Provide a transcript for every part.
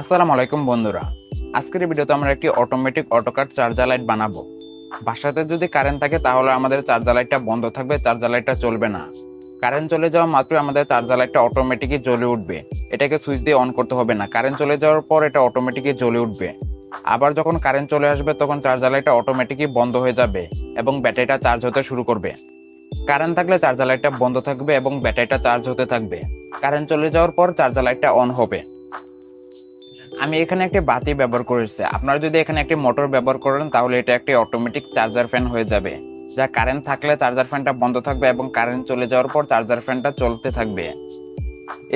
আসসালামু আলাইকুম বন্ধুরা। আজকের ভিডিওতে আমরা একটি অটোমেটিক অটোকাট চার্জার লাইট বানাবো। বাসাতে যদি কারেন্ট থাকে তাহলে আমাদের চার্জার লাইটটা বন্ধ থাকবে চার্জার লাইটটা চলবে না। কারেন্ট চলে যাওয়া মাত্রই আমাদের চার্জার লাইটটা অটোমেটিকই জ্বলে উঠবে। এটাকে সুইচ দিয়ে অন করতে হবে না। কারেন্ট চলে যাওয়ার পর এটা অটোমেটিকই জ্বলে উঠবে। আবার যখন কারেন্ট চলে আসবে তখন চার্জার লাইটটা অটোমেটিকই বন্ধ হয়ে যাবে এবং ব্যাটারিটা চার্জ হতে শুরু করবে। কারেন্ট থাকলে চার্জার লাইটটা বন্ধ থাকবে এবং ব্যাটারিটা চার্জ হতে থাকবে। কারেন্ট চলে যাওয়ার পর চার্জার লাইটটা অন হবে। আমি এখানে একটি বাতি ব্যবহার করেছি। আপনারা যদি এখানে একটি মোটর ব্যবহার করেন, তাহলে এটা একটি অটোমেটিক চার্জার ফ্যান হয়ে যাবে। যা কারেন্ট থাকলে চার্জার ফ্যানটা বন্ধ থাকবে এবং কারেন্ট চলে যাওয়ার পর চার্জার ফ্যানটা চলতে থাকবে।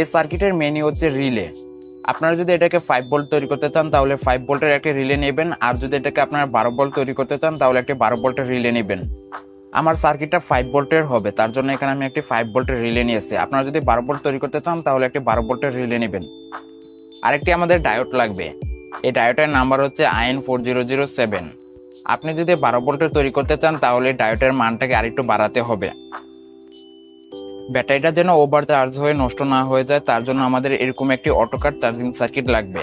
এই সার্কিটের মেনই হচ্ছে রিলে আপনারা যদি এটাকে ফাইভ ভোল্ট তৈরি করতে চান, তাহলে ফাইভ ভোল্টের একটি রিলে নেবেন। আর যদি এটাকে আপনারা বারো ভোল্ট তৈরি করতে চান, তাহলে একটি বারো ভোল্টের রিলে নেবেন। আমার সার্কিটটা ফাইভ ভোল্টের হবে, তার জন্য এখানে আমি একটি ফাইভ ভোল্টের রিলে নিয়েছি। আপনারা যদি বারো ভোল্ট তৈরি করতে চান, তাহলে একটি বারো ভোল্টের রিলে নেবেন। আরেকটি আমাদের ডায়োড লাগবে। এই ডায়োডের নাম্বার হচ্ছে IN four zero zero seven. আপনি যদি বারো ভোল্টের তৈরি করতে চান, তাহলে ডায়োডের মানটাকে আরেকটু বাড়াতে হবে। ব্যাটারিটা যেন ওভার চার্জ হয়ে নষ্ট না হয়ে যায়, তার জন্য আমাদের এরকম একটি অটোকাট চার্জিং সার্কিট লাগবে।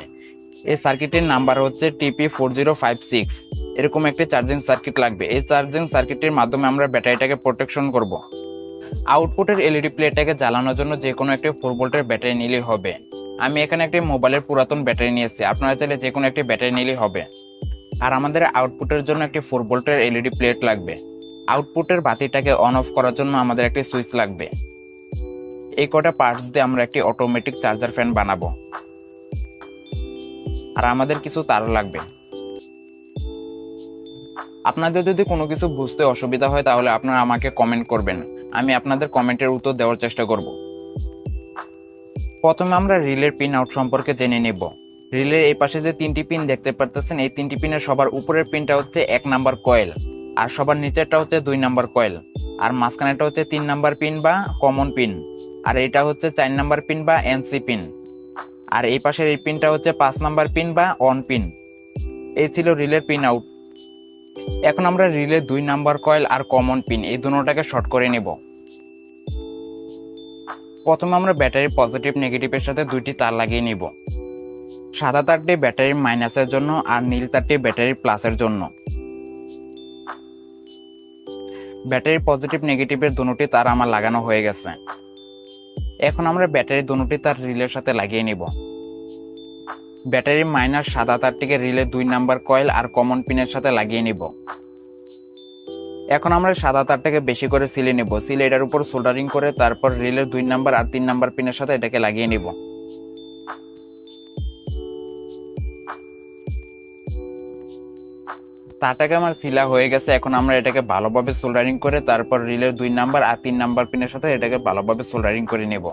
এই সার্কিটের নাম্বার হচ্ছে TP four zero five six. এরকম একটি চার্জিং সার্কিট লাগবে। এই চার্জিং সার্কিটের মাধ্যমে আমরা ব্যাটারিটাকে প্রোটেকশন করব। আউটপুটের এলইডি প্লেটাকে জ্বালানোর জন্য যে কোনো একটি ফোর ভোল্টের ব্যাটারি নিলেই হবে। আমি এখানে একটি মোবাইলের পুরাতন ব্যাটারি নিয়েছি। আপনারা চাইলে যে কোনো একটি ব্যাটারি নিলেই হবে। আর আমাদের আউটপুটের জন্য একটি ফোর ভোল্টের এলইডি প্লেট লাগবে। আউটপুটের বাতিটাকে অন অফ করার জন্য আমাদের একটি সুইচ লাগবে। এই কটা পার্টস দিয়ে আমরা একটি অটোমেটিক চার্জার ফ্যান বানাবো। আর আমাদের কিছু তার লাগবে। আপনাদের যদি কোনো কিছু বুঝতে অসুবিধা হয়, তাহলে আপনারা আমাকে কমেন্ট করবেন। আমি আপনাদের কমেন্টের উত্তর দেওয়ার চেষ্টা করব। প্রথমে আমরা রিলের পিন আউট সম্পর্কে জেনে নেব। রিলের এই পাশে যে তিনটি পিন দেখতে পারতেছেন, এই তিনটি পিনের সবার উপরের পিনটা হচ্ছে এক নাম্বার কয়েল আর সবার নিচেরটা হচ্ছে দুই নাম্বার কয়েল আর মাঝখানেটা হচ্ছে তিন নাম্বার পিন বা কমন পিন আর এটা হচ্ছে চার নাম্বার পিন বা এনসি পিন আর এই পাশের এই পিনটা হচ্ছে পাঁচ নাম্বার পিন বা অন পিন এই ছিল রিলের পিন আউট এখন আমরা রিলে দুই নাম্বার কয়েল আর কমন পিন এই দুটোটাকে শর্ট করে নেব। প্রথমে আমরা ব্যাটারির পজিটিভ নেগেটিভের সাথে দুইটি তার লাগিয়ে নিব। সাদা তারটি ব্যাটারির মাইনাসের জন্য আর নীল তারটি ব্যাটারির প্লাসের জন্য। ব্যাটারির পজিটিভ নেগেটিভের দুটি তার আমার লাগানো হয়ে গেছে। এখন আমরা ব্যাটারির দুটি তার রিলের সাথে লাগিয়ে নিব। ব্যাটারির মাইনাস সাদা তারটিকে রিলে দুই নাম্বার কয়েল আর কমন পিনের সাথে লাগিয়ে নিব। এখন আমরা সাদা তারটাকে বেশি করে সিলে নেব। সিলে এটার উপর সোল্ডারিং করে তারপর রিলের দুই নাম্বার আর তিন নাম্বার পিনের সাথে এটাকে লাগিয়ে নিব। তারটাকে আমার সিলা হয়ে গেছে, এখন আমরা এটাকে ভালোভাবে সোল্ডারিং করে তারপর রিলের দুই নাম্বার আর তিন নাম্বার পিনের সাথে এটাকে ভালোভাবে সোল্ডারিং করে নেব।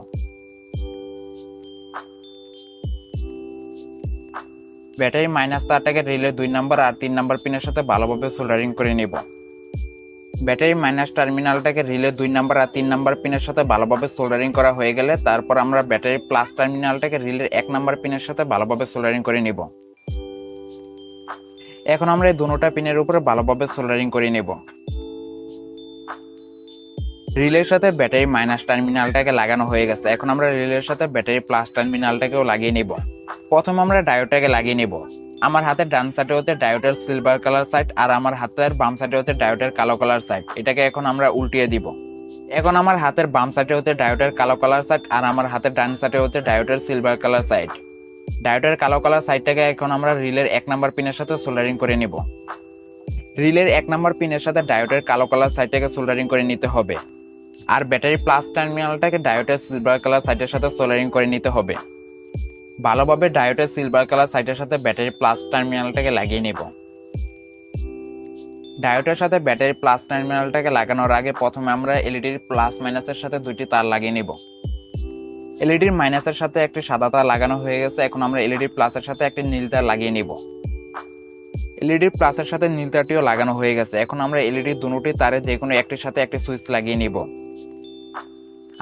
ব্যাটারি মাইনাস তারটাকে রিলের দুই নাম্বার আর তিন নাম্বার পিনের সাথে ভালোভাবে সোল্ডারিং করে নেব। ব্যাটারি মাইনাস টার্মিনালটাকে রিলে দুই নাম্বার আর তিন নাম্বার পিনের সাথে ভালোভাবে সোল্ডারিং করা হয়ে গেলে তারপর আমরা ব্যাটারি প্লাস টার্মিনালটাকে রিলের এক নাম্বার পিনের সাথে ভালোভাবে সোল্ডারিং করে নিব। এখন আমরা এই দুটা পিনের উপরে ভালোভাবে সোল্ডারিং করে নেব। রিলের সাথে ব্যাটারি মাইনাস টার্মিনালটাকে লাগানো হয়ে গেছে। এখন আমরা রিলের সাথে ব্যাটারি প্লাস টার্মিনালটাকেও লাগিয়ে নেব। প্রথম আমরা ডায়োডটাকে লাগিয়ে নেব। আমার হাতের ডান সাইডে হচ্ছে ডায়োডের সিলভার কালার সাইড আর আমার হাতের বাম সাইডে হচ্ছে ডায়োডের কালো কালার সাইড এটাকে এখন আমরা উল্টিয়ে দিব। এখন আমার হাতের বাম সাইডে হচ্ছে ডায়োডের কালো কালার সাইড আর আমার হাতের ডান সাইডে হচ্ছে ডায়োডের সিলভার কালার সাইড ডায়োডের কালো কালার সাইডটাকে এখন আমরা রিলের এক নাম্বার পিনের সাথে সোল্ডারিং করে নিব। রিলের এক নাম্বার পিনের সাথে ডায়োডের কালো কালার সাইডটাকে সোল্ডারিং করে নিতে হবে। আর ব্যাটারি প্লাস টার্মিনালটাকে ডায়োডের সিলভার কালার সাইডের সাথে সোল্ডারিং করে নিতে হবে। ভালোভাবে ডায়োডের সিলভার কালার সাইটের সাথে ব্যাটারি প্লাস টার্মিনালটাকে লাগিয়ে নেব। ডায়োডের সাথে ব্যাটারি প্লাস টার্মিনালটাকে লাগানোর আগে প্রথমে আমরা এলইডির প্লাস মাইনাসের সাথে দুইটি তার লাগিয়ে নেব। এলইডির মাইনাসের সাথে একটি সাদা তার লাগানো হয়ে গেছে, এখন আমরা এলইডির প্লাসের সাথে একটি নীল তার লাগিয়ে নিব। এলইডির প্লাসের সাথে নীল তারটিও লাগানো হয়ে গেছে, এখন আমরা এলইডির দুটি তারে যে কোনো একটির সাথে একটি সুইচ লাগিয়ে নিব।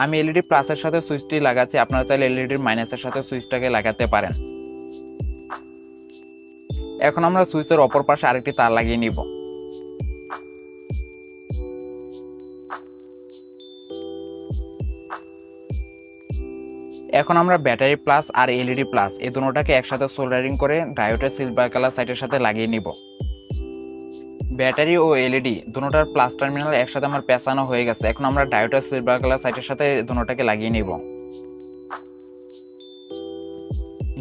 আমি এলইডি প্লাসের সাথে সুইচটি লাগাচ্ছি, আপনারা চাইলে এলইডির মাইনাসের সাথে সুইচটাকে লাগাতে পারেন। এখন আমরা সুইচের অপর পাশে আরেকটি তার লাগিয়ে নিব। এখন আমরা ব্যাটারি প্লাস আর এলইডি প্লাস এই দুটোটাকে একসাথে সোল্ডারিং করে ডায়োডের সিলভার কালার সাইটের সাথে লাগিয়ে নিব। ব্যাটারি ও এলইডি দুটোটার প্লাস টার্মিনাল একসাথে আমার পেঁচানো হয়ে গেছে। এখন আমরা ডায়োডের সিলভার কালার সাইটের সাথে দুটোটাকে লাগিয়ে নিব।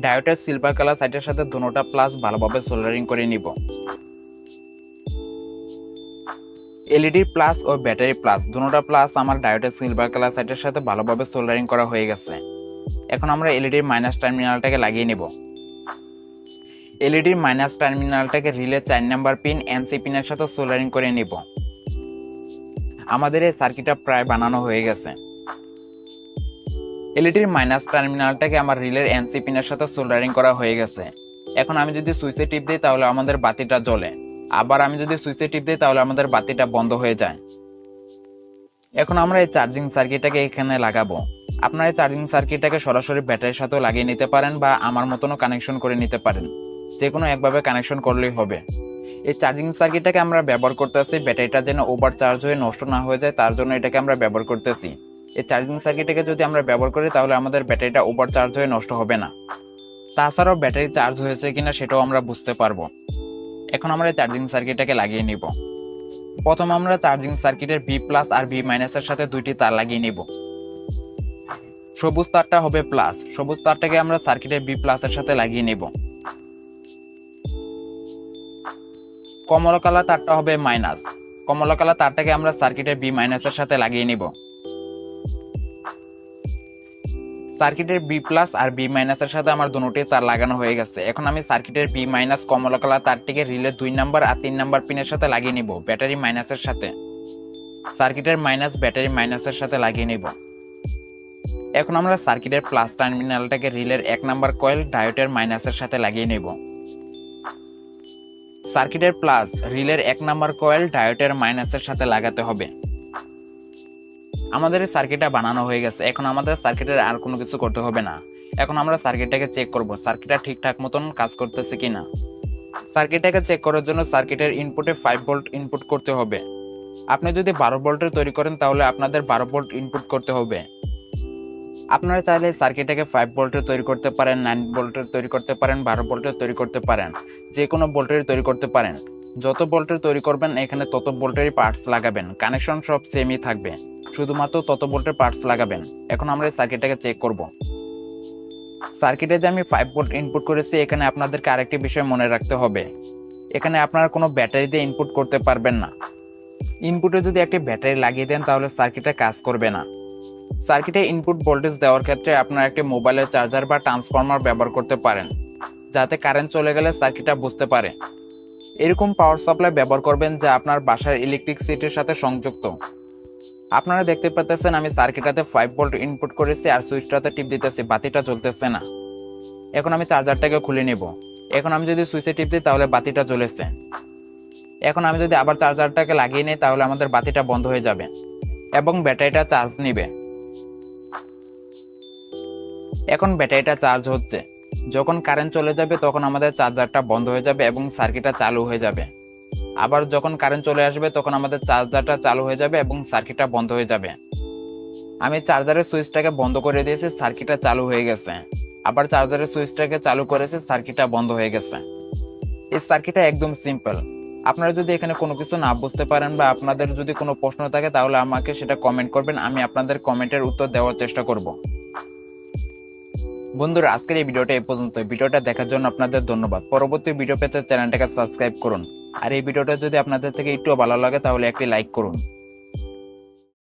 ডায়োডের সিলভার কালার সাইটের সাথে দুটোটা প্লাস ভালোভাবে সোল্ডারিং করে নিব। এলইডি প্লাস ও ব্যাটারি প্লাস দুটোটা প্লাস আমার ডায়োডের সিলভার কালার সাইটের সাথে ভালোভাবে সোল্ডারিং করা হয়ে গেছে। এখন আমরা এলইডির মাইনাস টার্মিনালটাকে লাগিয়ে নেব। এলইডির মাইনাস টার্মিনালটাকে রিলে চার নাম্বার পিন এনসি পিনের সাথে সোল্ডারিং করে নিব। আমাদের এই সার্কিটটা প্রায় বানানো হয়ে গেছে। এলইডির মাইনাস টার্মিনালটাকে আমার রিলের এনসি পিনের সাথে সোল্ডারিং করা হয়ে গেছে। এখন আমি যদি সুইচে টিপ দিই তাহলে আমাদের বাতিটা জ্বলে। আবার আমি যদি সুইচে টিপ দিই তাহলে আমাদের বাতিটা বন্ধ হয়ে যায়। এখন আমরা এই চার্জিং সার্কিটটাকে এখানে লাগাবো। আপনারা এই চার্জিং সার্কিটটাকে সরাসরি ব্যাটারির সাথেও লাগিয়ে নিতে পারেন বা আমার মতনও কানেকশন করে নিতে পারেন। যে কোনো একভাবে কানেকশন করলেই হবে। এই চার্জিং সার্কিটটাকে আমরা ব্যবহার করতেছি, ব্যাটারিটা যেন ওভার চার্জ হয়ে নষ্ট না হয়ে যায়, তার জন্য এটাকে আমরা ব্যবহার করতেছি। এই চার্জিং সার্কিটটাকে যদি আমরা ব্যবহার করি, তাহলে আমাদের ব্যাটারিটা ওভার চার্জ হয়ে নষ্ট হবে না। তাছাড়াও ব্যাটারি চার্জ হয়েছে কিনা সেটাও আমরা বুঝতে পারব। এখন আমরা এই চার্জিং সার্কিটটাকে লাগিয়ে নিব। প্রথম আমরা চার্জিং সার্কিটের ভি প্লাস আর ভি মাইনাসের সাথে দুইটি তার লাগিয়ে নিব। সবুজ তারটা হবে প্লাস সবুজ তারটাকে আমরা সার্কিটের বি প্লাসের সাথে লাগিয়ে নেব। কমলা কালার তারটা হবে মাইনাস কমলা কালার তারটাকে আমরা সার্কিটের বি মাইনাসের সাথে লাগিয়ে নিব। সার্কিটের বি প্লাস আর বি মাইনাসের সাথে আমার দুটি তার লাগানো হয়ে গেছে। এখন আমি সার্কিটের বি মাইনাস কমলা কালার তারটিকে রিলে দুই নাম্বার আর তিন নাম্বার পিনের সাথে লাগিয়ে নিব ব্যাটারি মাইনাসের সাথে। সার্কিটের মাইনাস ব্যাটারি মাইনাসের সাথে লাগিয়ে নিব। এখন আমরা সার্কিটের প্লাস টার্মিনালটাকে রিলের এক নাম্বার কয়েল ডায়োডের মাইনাসের সাথে লাগিয়ে নেব। সার্কিটের প্লাস রিলের এক নাম্বার কয়েল ডায়োডের মাইনাসের সাথে লাগাতে হবে। আমাদের সার্কিটটা বানানো হয়ে গেছে। এখন আমাদের সার্কিটের আর কোনো কিছু করতে হবে না। এখন আমরা সার্কিটটাকে চেক করব, সার্কিটটা ঠিকঠাক মতন কাজ করতেছে কিনা। সার্কিটটাকে চেক করার জন্য সার্কিটের ইনপুটে ফাইভ ভোল্ট ইনপুট করতে হবে। আপনি যদি বারো ভোল্টের তৈরি করেন, তাহলে আপনাদের বারো ভোল্ট ইনপুট করতে হবে। আপনারা চাইলে সার্কিটটাকে ফাইভ ভোল্টের তৈরি করতে পারেন নাইন ভোল্টের তৈরি করতে পারেন, বারো ভোল্টের তৈরি করতে পারেন, যে কোনো ভোল্টের তৈরি করতে পারেন। যত ভোল্টের তৈরি করবেন, এখানে তত ভোল্টেরই পার্টস লাগাবেন কানেকশন সব সেমই থাকবে, শুধুমাত্র তত ভোল্টের পার্টস লাগাবেন। এখন আমরা এই সার্কিটটাকে চেক করব। সার্কিটে যে আমি ফাইভ ভোল্ট ইনপুট করেছি, এখানে আপনাদেরকে আরেকটি বিষয় মনে রাখতে হবে। এখানে আপনারা কোনো ব্যাটারি দিয়ে ইনপুট করতে পারবেন না। ইনপুটে যদি একটি ব্যাটারি লাগিয়ে দেন, তাহলে সার্কিটটা কাজ করবে না। সার্কিটে ইনপুট ভোল্টেজ দেওয়ার ক্ষেত্রে আপনারা একটি মোবাইলের চার্জার বা ট্রান্সফর্মার ব্যবহার করতে পারেন, যাতে কারেন্ট চলে গেলে সার্কিটটা বুঝতে পারে। এরকম পাওয়ার সাপ্লাই ব্যবহার করবেন যা আপনার বাসার ইলেকট্রিক সিটির সাথে সংযুক্ত। আপনারা দেখতে পাচ্ছেন আমি সার্কিটটাতে ফাইভ ভোল্ট ইনপুট করেছি আর সুইচটাতে টিপ দিতেছি, বাতিটা জ্বলতেছে না। এখন আমি চার্জারটাকে খুলে নেব। এখন আমি যদি সুইচে টিপ দিই, তাহলে বাতিটা জ্বলেছে। এখন আমি যদি আবার চার্জারটাকে লাগিয়ে নিই, তাহলে আমাদের বাতিটা বন্ধ হয়ে যাবে এবং ব্যাটারিটা চার্জ নিবে। এখন ব্যাটারিটা চার্জ হচ্ছে। যখন কারেন্ট চলে যাবে, তখন আমাদের চার্জারটা বন্ধ হয়ে যাবে এবং সার্কিটটা চালু হয়ে যাবে। আবার যখন কারেন্ট চলে আসবে, তখন আমাদের চার্জারটা চালু হয়ে যাবে এবং সার্কিটটা বন্ধ হয়ে যাবে। আমি চার্জারের সুইচটাকে বন্ধ করে দিয়েছি সার্কিটটা চালু হয়ে গেছে। আবার চার্জারের সুইচটাকে চালু করেছে সার্কিটটা বন্ধ হয়ে গেছে। এই সার্কিটটা একদম সিম্পল আপনারা যদি এখানে কোনো কিছু না বুঝতে পারেন বা আপনাদের যদি কোনো প্রশ্ন থাকে, তাহলে আমাকে সেটা কমেন্ট করবেন, আমি আপনাদের কমেন্টের উত্তর দেওয়ার চেষ্টা করব। বন্ধুরা, আজকের এই ভিডিওটা এ পর্যন্ত। ভিডিওটা দেখার জন্য আপনাদের ধন্যবাদ। পরবর্তী ভিডিও পেতে চ্যানেলটাকে সাবস্ক্রাইব করুন। আর এই ভিডিওটা যদি আপনাদের থেকে একটু ভালো লাগে, তাহলে একটি লাইক করুন।